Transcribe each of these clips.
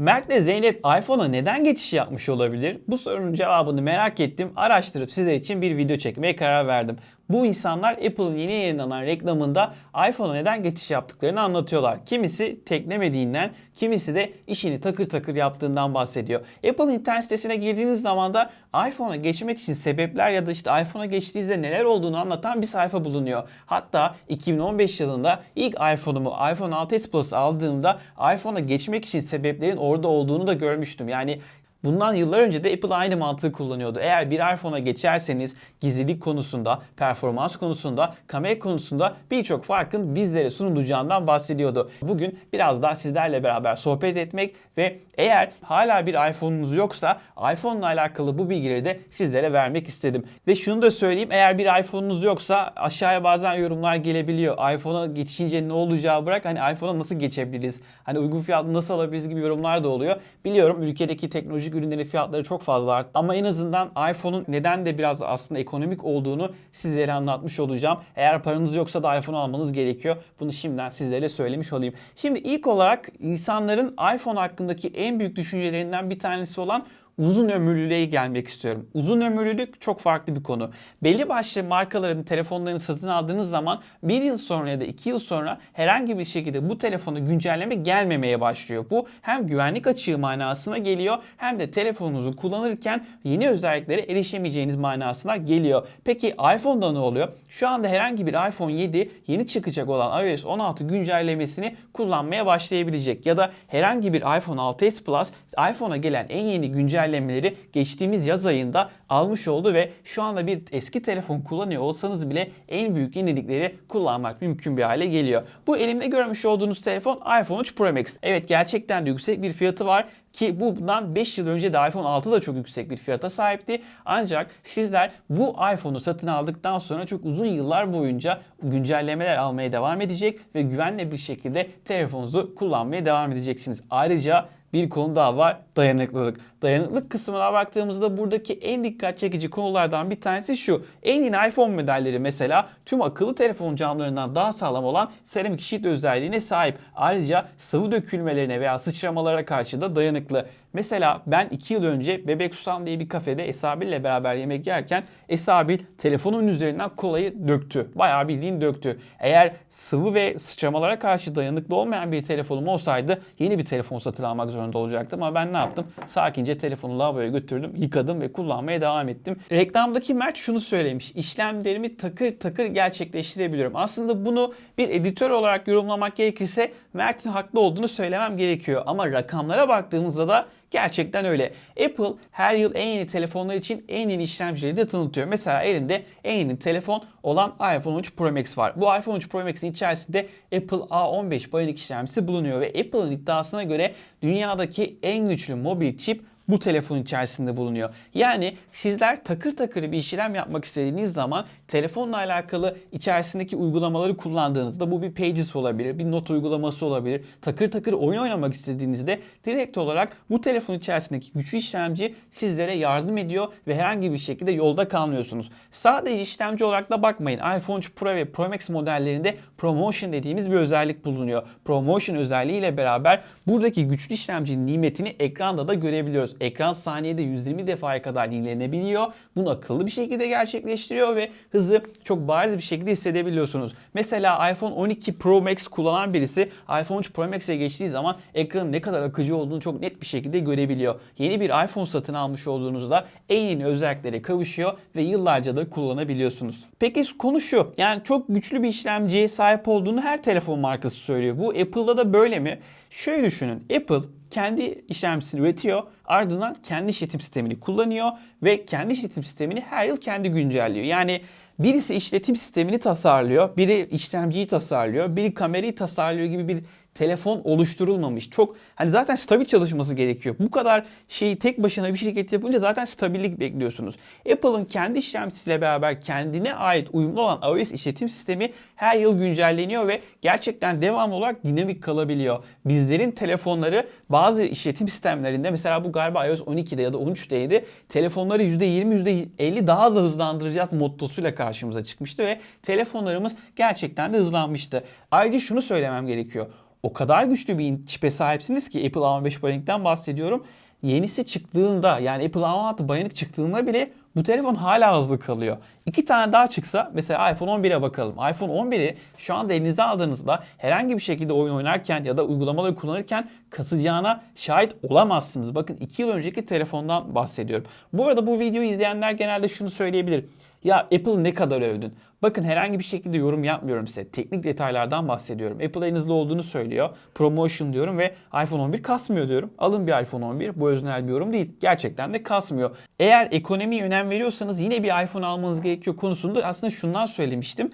Mert ve Zeynep iPhone'a neden geçiş yapmış olabilir? Bu sorunun cevabını merak ettim. Araştırıp sizler için bir video çekmeye karar verdim. Bu insanlar Apple'ın yeni yayınlanan reklamında iPhone'a neden geçiş yaptıklarını anlatıyorlar. Kimisi teklemediğinden, kimisi de işini takır takır yaptığından bahsediyor. Apple'ın internet sitesine girdiğiniz zaman da iPhone'a geçmek için sebepler ya da işte iPhone'a geçtiğinizde neler olduğunu anlatan bir sayfa bulunuyor. Hatta 2015 yılında ilk iPhone'umu iPhone 6s Plus aldığımda iPhone'a geçmek için sebeplerin orada olduğunu da görmüştüm. Yani Bundan yıllar önce de Apple aynı mantığı kullanıyordu. Eğer bir iPhone'a geçerseniz gizlilik konusunda, performans konusunda, kamera konusunda birçok farkın bizlere sunulacağından bahsediyordu. Bugün biraz daha sizlerle beraber sohbet etmek ve eğer hala bir iPhone'unuz yoksa iPhone'la alakalı bu bilgileri de sizlere vermek istedim. Ve şunu da söyleyeyim eğer bir iPhone'unuz yoksa aşağıya bazen yorumlar gelebiliyor. iPhone'a geçince ne olacağı bırak hani iPhone'a nasıl geçebiliriz? Hani uygun fiyatlı nasıl alabiliriz gibi yorumlar da oluyor. Biliyorum ülkedeki teknolojik ürünlerin fiyatları çok fazla arttı. Ama en azından iPhone'un neden de biraz aslında ekonomik olduğunu sizlere anlatmış olacağım. Eğer paranız yoksa da iPhone almanız gerekiyor. Bunu şimdiden sizlere söylemiş olayım. Şimdi ilk olarak insanların iPhone hakkındaki en büyük düşüncelerinden bir tanesi olan uzun ömürlülüğe gelmek istiyorum. Uzun ömürlülük çok farklı bir konu. Belli başlı markaların telefonlarını satın aldığınız zaman bir yıl sonra ya da iki yıl sonra herhangi bir şekilde bu telefona güncelleme gelmemeye başlıyor. Bu hem güvenlik açığı manasına geliyor hem de telefonunuzu kullanırken yeni özelliklere erişemeyeceğiniz manasına geliyor. Peki iPhone'da ne oluyor? Şu anda herhangi bir iPhone 7 yeni çıkacak olan iOS 16 güncellemesini kullanmaya başlayabilecek ya da herhangi bir iPhone 6s Plus iPhone'a gelen en yeni güncelleme güncellemeleri geçtiğimiz yaz ayında almış oldu ve şu anda bir eski telefon kullanıyor olsanız bile en büyük yenilikleri kullanmak mümkün bir hale geliyor. Bu elimde görmüş olduğunuz telefon iPhone 3 Pro Max. Evet gerçekten de yüksek bir fiyatı var ki bundan 5 yıl önce de iPhone 6 da çok yüksek bir fiyata sahipti. Ancak sizler bu iPhone'u satın aldıktan sonra çok uzun yıllar boyunca güncellemeler almaya devam edecek ve güvenle bir şekilde telefonunuzu kullanmaya devam edeceksiniz. Ayrıca bir konu daha var dayanıklılık. Dayanıklılık kısmına baktığımızda buradaki en dikkat çekici konulardan bir tanesi şu. En yeni iPhone modelleri mesela tüm akıllı telefon camlarından daha sağlam olan seramik sheet özelliğine sahip. Ayrıca sıvı dökülmelerine veya sıçramalara karşı da dayanıklı. Mesela ben 2 yıl önce Bebek Susam diye bir kafede Esabil ile beraber yemek yerken Esabil telefonun üzerinden kolayı döktü. Bayağı bildiğin döktü. Eğer sıvı ve sıçramalara karşı dayanıklı olmayan bir telefonum olsaydı yeni bir telefon satın almak zorunda olacaktım. Ama ben ne yaptım? Sakince telefonu lavaboya götürdüm, yıkadım ve kullanmaya devam ettim. Reklamdaki Mert şunu söylemiş. İşlemlerimi takır takır gerçekleştirebiliyorum. Aslında bunu bir editör olarak yorumlamak gerekirse Mert'in haklı olduğunu söylemem gerekiyor. Ama rakamlara baktığımızda da Gerçekten öyle. Apple her yıl en yeni telefonlar için en yeni işlemcileri de tanıtıyor. Mesela elinde en yeni telefon olan iPhone 13 Pro Max var. Bu iPhone 13 Pro Max'in içerisinde Apple A15 Bionic işlemcisi bulunuyor ve Apple'ın iddiasına göre dünyadaki en güçlü mobil çip bu telefon içerisinde bulunuyor. Yani sizler takır takır bir işlem yapmak istediğiniz zaman telefonla alakalı içerisindeki uygulamaları kullandığınızda bu bir Pages olabilir, bir not uygulaması olabilir. Takır takır oyun oynamak istediğinizde direkt olarak bu telefon içerisindeki güçlü işlemci sizlere yardım ediyor ve herhangi bir şekilde yolda kalmıyorsunuz. Sadece işlemci olarak da bakmayın. iPhone 3 Pro ve Pro Max modellerinde ProMotion dediğimiz bir özellik bulunuyor. ProMotion özelliğiyle beraber buradaki güçlü işlemcinin nimetini ekranda da görebiliyoruz ekran saniyede 120 defaya kadar yenilenebiliyor. Bunu akıllı bir şekilde gerçekleştiriyor ve hızı çok bariz bir şekilde hissedebiliyorsunuz. Mesela iPhone 12 Pro Max kullanan birisi iPhone 3 Pro Max'e geçtiği zaman ekranın ne kadar akıcı olduğunu çok net bir şekilde görebiliyor. Yeni bir iPhone satın almış olduğunuzda en yeni özelliklere kavuşuyor ve yıllarca da kullanabiliyorsunuz. Peki konu şu. Yani çok güçlü bir işlemciye sahip olduğunu her telefon markası söylüyor. Bu Apple'da da böyle mi? Şöyle düşünün. Apple kendi işlemcisini üretiyor. Ardından kendi işletim sistemini kullanıyor ve kendi işletim sistemini her yıl kendi güncelliyor. Yani birisi işletim sistemini tasarlıyor, biri işlemciyi tasarlıyor, biri kamerayı tasarlıyor gibi bir telefon oluşturulmamış. Çok hani zaten stabil çalışması gerekiyor. Bu kadar şeyi tek başına bir şirket yapınca zaten stabillik bekliyorsunuz. Apple'ın kendi işlemcisiyle beraber kendine ait uyumlu olan iOS işletim sistemi her yıl güncelleniyor ve gerçekten devamlı olarak dinamik kalabiliyor. Bizlerin telefonları bazı işletim sistemlerinde mesela bu galiba iOS 12'de ya da 13'teydi. Telefonları %20 %50 daha da hızlandıracağız mottosuyla karşımıza çıkmıştı ve telefonlarımız gerçekten de hızlanmıştı. Ayrıca şunu söylemem gerekiyor. O kadar güçlü bir çipe sahipsiniz ki Apple A15 Bionic'ten bahsediyorum. Yenisi çıktığında yani Apple A16 Bionic çıktığında bile bu telefon hala hızlı kalıyor. İki tane daha çıksa mesela iPhone 11'e bakalım. iPhone 11'i şu anda elinize aldığınızda herhangi bir şekilde oyun oynarken ya da uygulamaları kullanırken kasacağına şahit olamazsınız. Bakın 2 yıl önceki telefondan bahsediyorum. Bu arada bu videoyu izleyenler genelde şunu söyleyebilir. Ya Apple ne kadar övdün? Bakın herhangi bir şekilde yorum yapmıyorum size. Teknik detaylardan bahsediyorum. Apple hızlı olduğunu söylüyor. Promotion diyorum ve iPhone 11 kasmıyor diyorum. Alın bir iPhone 11. Bu öznel bir yorum değil. Gerçekten de kasmıyor. Eğer ekonomiye önem veriyorsanız yine bir iPhone almanız gerekiyor konusunda aslında şundan söylemiştim.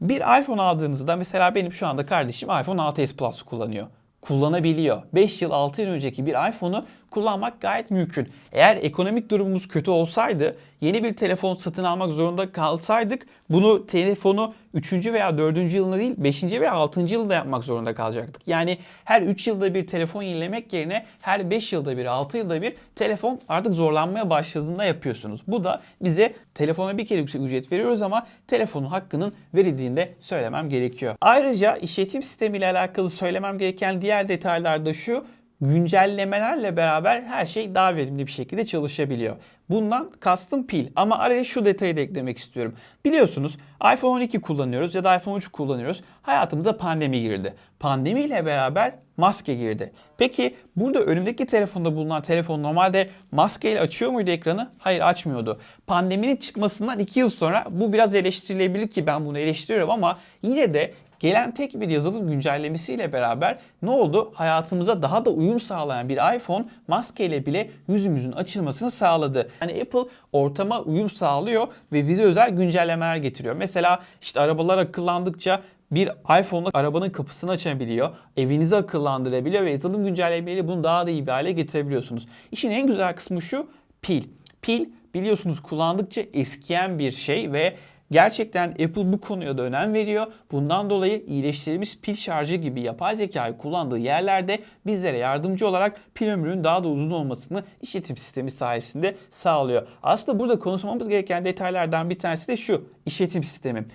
Bir iPhone aldığınızda mesela benim şu anda kardeşim iPhone 6s Plus kullanıyor kullanabiliyor. 5 yıl 6 yıl önceki bir iPhone'u kullanmak gayet mümkün. Eğer ekonomik durumumuz kötü olsaydı, yeni bir telefon satın almak zorunda kalsaydık bunu telefonu 3. veya 4. yılında değil 5. veya 6. yılda yapmak zorunda kalacaktık. Yani her 3 yılda bir telefon yenilemek yerine her 5 yılda bir 6 yılda bir telefon artık zorlanmaya başladığında yapıyorsunuz. Bu da bize telefona bir kere yüksek ücret veriyoruz ama telefonun hakkının verildiğini de söylemem gerekiyor. Ayrıca işletim sistemiyle alakalı söylemem gereken diğer detaylar da şu güncellemelerle beraber her şey daha verimli bir şekilde çalışabiliyor. Bundan kastım pil ama araya şu detayı da eklemek istiyorum. Biliyorsunuz iPhone 12 kullanıyoruz ya da iPhone 3 kullanıyoruz. Hayatımıza pandemi girdi. Pandemiyle beraber maske girdi. Peki burada önümdeki telefonda bulunan telefon normalde maskeyle açıyor muydu ekranı? Hayır açmıyordu. Pandeminin çıkmasından 2 yıl sonra bu biraz eleştirilebilir ki ben bunu eleştiriyorum ama yine de Gelen tek bir yazılım güncellemesiyle beraber ne oldu? Hayatımıza daha da uyum sağlayan bir iPhone maskeyle bile yüzümüzün açılmasını sağladı. Yani Apple ortama uyum sağlıyor ve bize özel güncellemeler getiriyor. Mesela işte arabalar akıllandıkça bir iPhone'la arabanın kapısını açabiliyor, evinizi akıllandırabiliyor ve yazılım güncellemeleriyle bunu daha da iyi bir hale getirebiliyorsunuz. İşin en güzel kısmı şu, pil. Pil biliyorsunuz kullandıkça eskiyen bir şey ve Gerçekten Apple bu konuya da önem veriyor. Bundan dolayı iyileştirilmiş pil şarjı gibi yapay zekayı kullandığı yerlerde bizlere yardımcı olarak pil ömrünün daha da uzun olmasını işletim sistemi sayesinde sağlıyor. Aslında burada konuşmamız gereken detaylardan bir tanesi de şu işletim sistemi.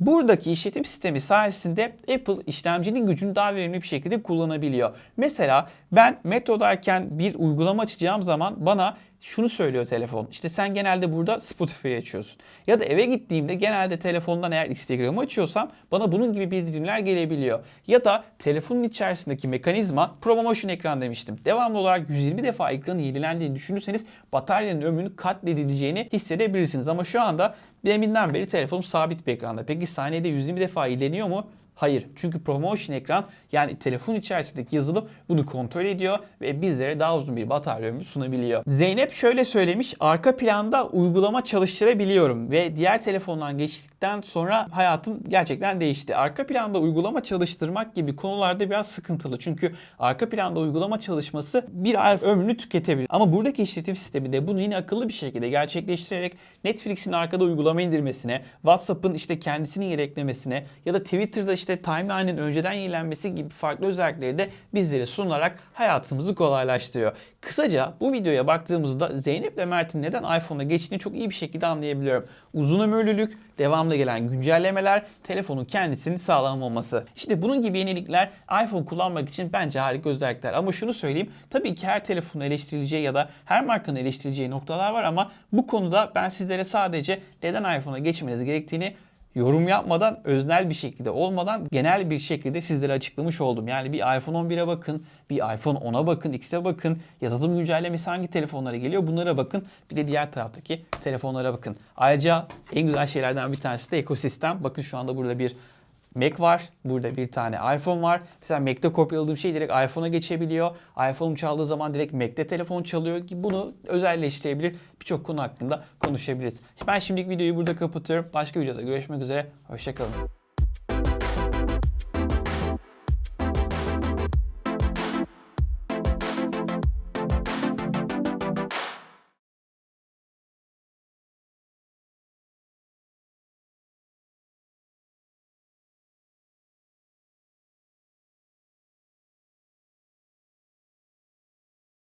Buradaki işletim sistemi sayesinde Apple işlemcinin gücünü daha verimli bir şekilde kullanabiliyor. Mesela ben metrodayken bir uygulama açacağım zaman bana şunu söylüyor telefon. İşte sen genelde burada Spotify açıyorsun. Ya da eve gittiğimde genelde telefondan eğer Instagram'ı açıyorsam bana bunun gibi bildirimler gelebiliyor. Ya da telefonun içerisindeki mekanizma ProMotion ekran demiştim. Devamlı olarak 120 defa ekranın yenilendiğini düşünürseniz bataryanın ömrünün katledileceğini hissedebilirsiniz. Ama şu anda deminden beri telefonum sabit bir ekranda. Peki saniyede 120 defa yenileniyor mu? Hayır. Çünkü promotion ekran yani telefon içerisindeki yazılım bunu kontrol ediyor ve bizlere daha uzun bir batarya ömrü sunabiliyor. Zeynep şöyle söylemiş. Arka planda uygulama çalıştırabiliyorum ve diğer telefondan geçtikten sonra hayatım gerçekten değişti. Arka planda uygulama çalıştırmak gibi konularda biraz sıkıntılı. Çünkü arka planda uygulama çalışması bir ay ömrünü tüketebilir. Ama buradaki işletim sistemi de bunu yine akıllı bir şekilde gerçekleştirerek Netflix'in arkada uygulama indirmesine, WhatsApp'ın işte kendisini yedeklemesine ya da Twitter'da işte timeline'ın önceden yenilenmesi gibi farklı özellikleri de bizlere sunularak hayatımızı kolaylaştırıyor. Kısaca bu videoya baktığımızda Zeynep ve Mert'in neden iPhone'a geçtiğini çok iyi bir şekilde anlayabiliyorum. Uzun ömürlülük, devamlı gelen güncellemeler, telefonun kendisinin sağlam olması. İşte bunun gibi yenilikler iPhone kullanmak için bence harika özellikler. Ama şunu söyleyeyim, tabii ki her telefonun eleştirileceği ya da her markanın eleştirileceği noktalar var ama bu konuda ben sizlere sadece neden iPhone'a geçmeniz gerektiğini yorum yapmadan, öznel bir şekilde olmadan genel bir şekilde sizlere açıklamış oldum. Yani bir iPhone 11'e bakın, bir iPhone 10'a bakın, X'e bakın, yazılım güncellemesi hangi telefonlara geliyor bunlara bakın. Bir de diğer taraftaki telefonlara bakın. Ayrıca en güzel şeylerden bir tanesi de ekosistem. Bakın şu anda burada bir Mac var. Burada bir tane iPhone var. Mesela Mac'te kopyaladığım şey direkt iPhone'a geçebiliyor. iPhone'um çaldığı zaman direkt Mac'te telefon çalıyor. Bunu özelleştirebilir. Birçok konu hakkında konuşabiliriz. Ben şimdilik videoyu burada kapatıyorum. Başka videoda görüşmek üzere. Hoşçakalın.